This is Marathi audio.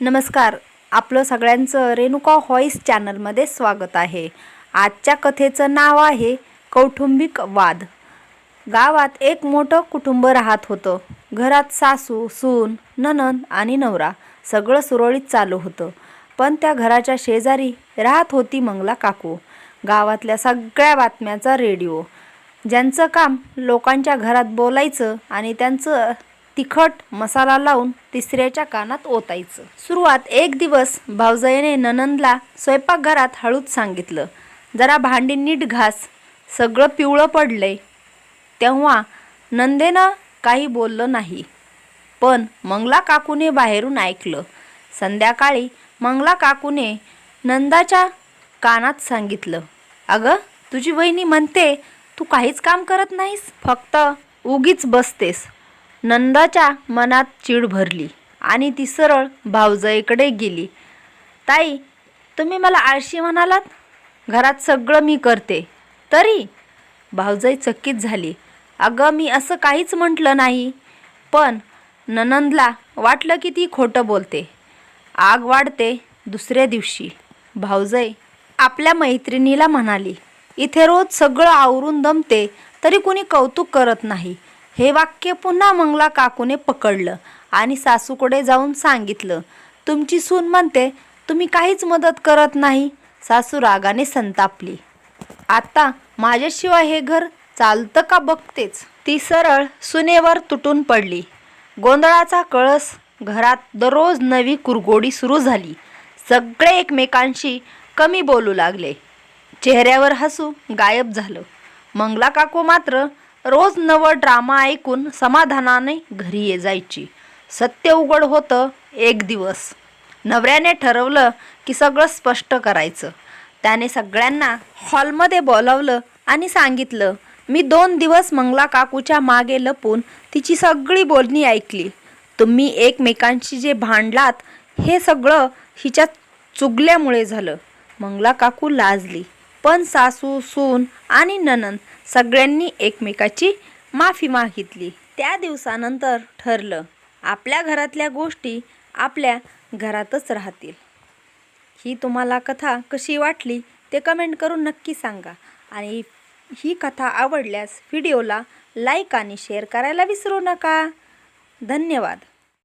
नमस्कार. आपलं सगळ्यांचं रेणुका व्हॉईस चॅनलमध्ये स्वागत आहे. आजच्या कथेचं नाव आहे कौटुंबिक वाद. गावात एक मोठं कुटुंब राहत होतं. घरात सासू सून ननन आणि नवरा सगळं सुरळीत चालू होतं. पण त्या घराच्या शेजारी राहत होती मंगला काकू. गावातल्या सगळ्या बातम्याचा रेडिओ. ज्यांचं काम लोकांच्या घरात बोलायचं आणि त्यांचं तिखट मसाला लावून तिसऱ्याच्या कानात ओतायचं. सुरुवात एक दिवस भावजयने ननंदला स्वयंपाकघरात हळूच सांगितलं. जरा भांडी नीट घास सगळं पिवळं पडलंय. तेव्हा नंदेनं काही बोललं नाही. पण मंगला काकूने बाहेरून ऐकलं. संध्याकाळी मंगला काकूने नंदाच्या कानात सांगितलं अगं तुझी वहिनी म्हणते तू काहीच काम करत नाहीस फक्त उगीच बसतेस. नंदाच्या मनात चीड भरली आणि ती सरळ भावजईकडे गेली. ताई तुम्ही मला आळशी म्हणालात? घरात सगळं मी करते. तरी? भावजई चकित झाली. अगं मी असं काहीच म्हटलं नाही. पण ननंदला वाटलं की ती खोटं बोलते. आग वाढते दुसऱ्या दिवशी. भावजई आपल्या मैत्रिणीला म्हणाली. इथे रोज सगळं आवरून दमते तरी कुणी कौतुक करत नाही. हे वाक्य पुन्हा मंगला काकूने पकडलं आणि सासूकडे जाऊन सांगितलं तुमची सून म्हणते तुम्ही काहीच मदत करत नाही. सासू रागाने संतापली आता माझ्याशिवाय हे घर चालतं का बघतेच. ती सरळ सुनेवर तुटून पडली. गोंधळाचा कळस घरात दररोज नवी कुरगोडी सुरू झाली. सगळे एकमेकांशी कमी बोलू लागले. चेहऱ्यावर हसू गायब झालं. मंगला काकू मात्र रोज नवं ड्रामा ऐकून समाधानाने घरी ये जायची. सत्य उघड होतं एक दिवस. नवऱ्याने ठरवलं की सगळं स्पष्ट करायचं. त्याने सगळ्यांना हॉलमध्ये बोलावलं आणि सांगितलं मी दोन दिवस मंगला काकूच्या मागे लपून तिची सगळी बोलणी ऐकली. तुम्ही एकमेकांशी जे भांडलात हे सगळं हिच्या चुगल्यामुळे झालं मंगला काकू लाजली. पण सासू सून आणि ननंद सगळ्यांनी एकमेकाची माफी मागितली. त्या दिवसानंतर ठरलं आपल्या घरातल्या गोष्टी आपल्या घरातच राहतील. ही तुम्हाला कथा कशी वाटली ते कमेंट करून नक्की सांगा आणि ही कथा आवडल्यास व्हिडिओला लाईक आणि शेअर करायला विसरू नका. धन्यवाद.